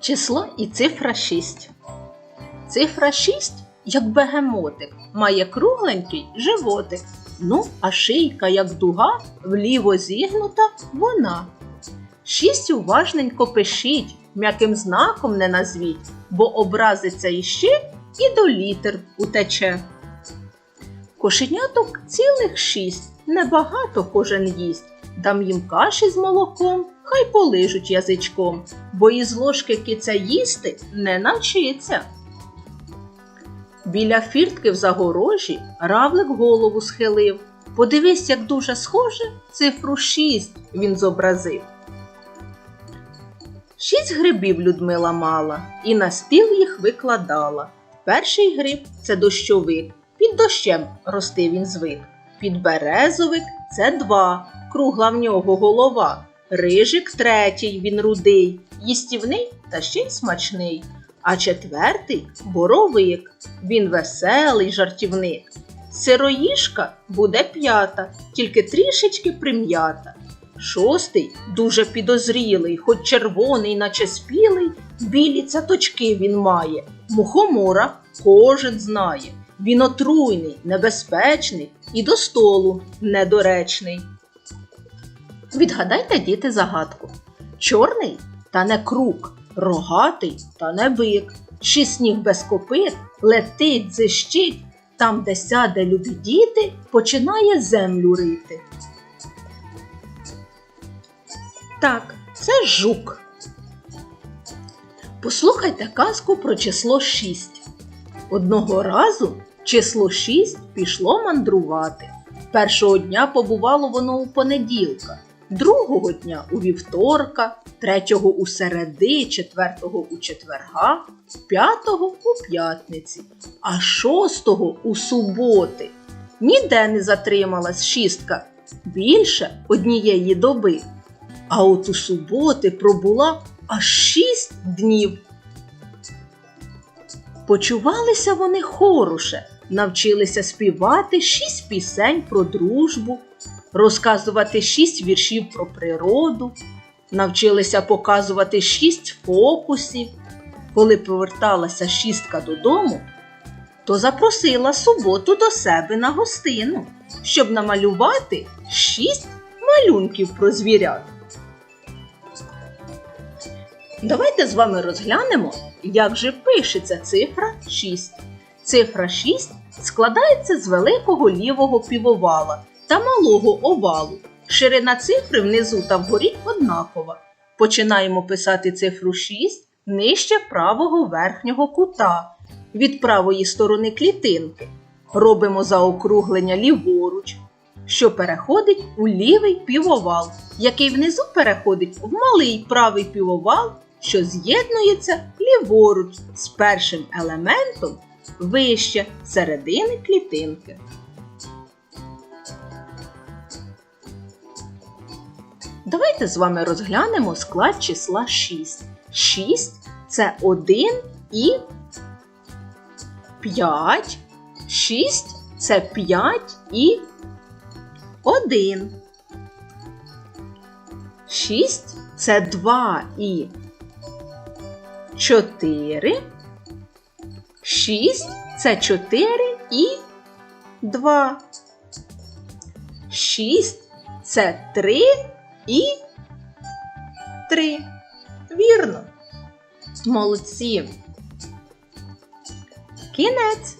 Число і цифра 6. Цифра 6, як бегемотик, має кругленький животик. Ну, а шийка, як дуга, вліво зігнута вона. Шість уважненько пишіть, м'яким знаком не назвіть, бо образиться іще і до літер утече. Кошеняток цілих шість, небагато кожен їсть. Дам їм каші з молоком, хай полижуть язичком, бо із ложки киця їсти не навчиться. Біля фіртки в загорожі равлик голову схилив. Подивись, як дуже схоже, цифру шість він зобразив. Шість грибів Людмила мала і на стіл їх викладала. Перший гриб це дощовик, під дощем рости він звик. Підберезовик це два, кругла в нього голова. Рижик третій, він рудий, їстівний та ще й смачний. А четвертий боровик, він веселий жартівник. Сироїшка буде п'ята, тільки трішечки прим'ята. Шостий дуже підозрілий, хоч червоний, наче спілий, білі цяточки він має. Мухомора кожен знає. Він отруйний, небезпечний і до столу недоречний. Відгадайте, діти, загадку. Чорний та не круг, рогатий та не бик. Шість ніг без копит, летить, зищить, там, де сяде любі діти, починає землю рити. Так, це жук. Послухайте казку про число 6. Одного разу число 6 пішло мандрувати. Першого дня побувало воно у понеділка, другого дня у вівторка, третього у середи, четвертого у четверга, п'ятого у п'ятниці, а шостого у суботи. Ніде не затрималась шістка більше однієї доби. А от у суботи пробула аж шість днів. Почувалися вони хороше, навчилися співати шість пісень про дружбу, розказувати шість віршів про природу, навчилися показувати шість фокусів. Коли поверталася шістка додому, то запросила суботу до себе на гостину, щоб намалювати шість малюнків про звірят. Давайте з вами розглянемо, як же пишеться цифра 6. Цифра 6 складається з великого лівого півовала та малого овалу. Ширина цифри внизу та вгорі однакова. Починаємо писати цифру 6 нижче правого верхнього кута від правої сторони клітинки. Робимо заокруглення ліворуч, що переходить у лівий півовал, який внизу переходить в малий правий півовал, що з'єднується ліворуч з першим елементом вище середини клітинки. Давайте з вами розглянемо склад числа 6. 6 це 1 і 5. 6 це 5 і 1. 6 це 2 і 4. 6 це 4 і 2. 6 це 3 і 3. Вірно. Молодці. Кінець.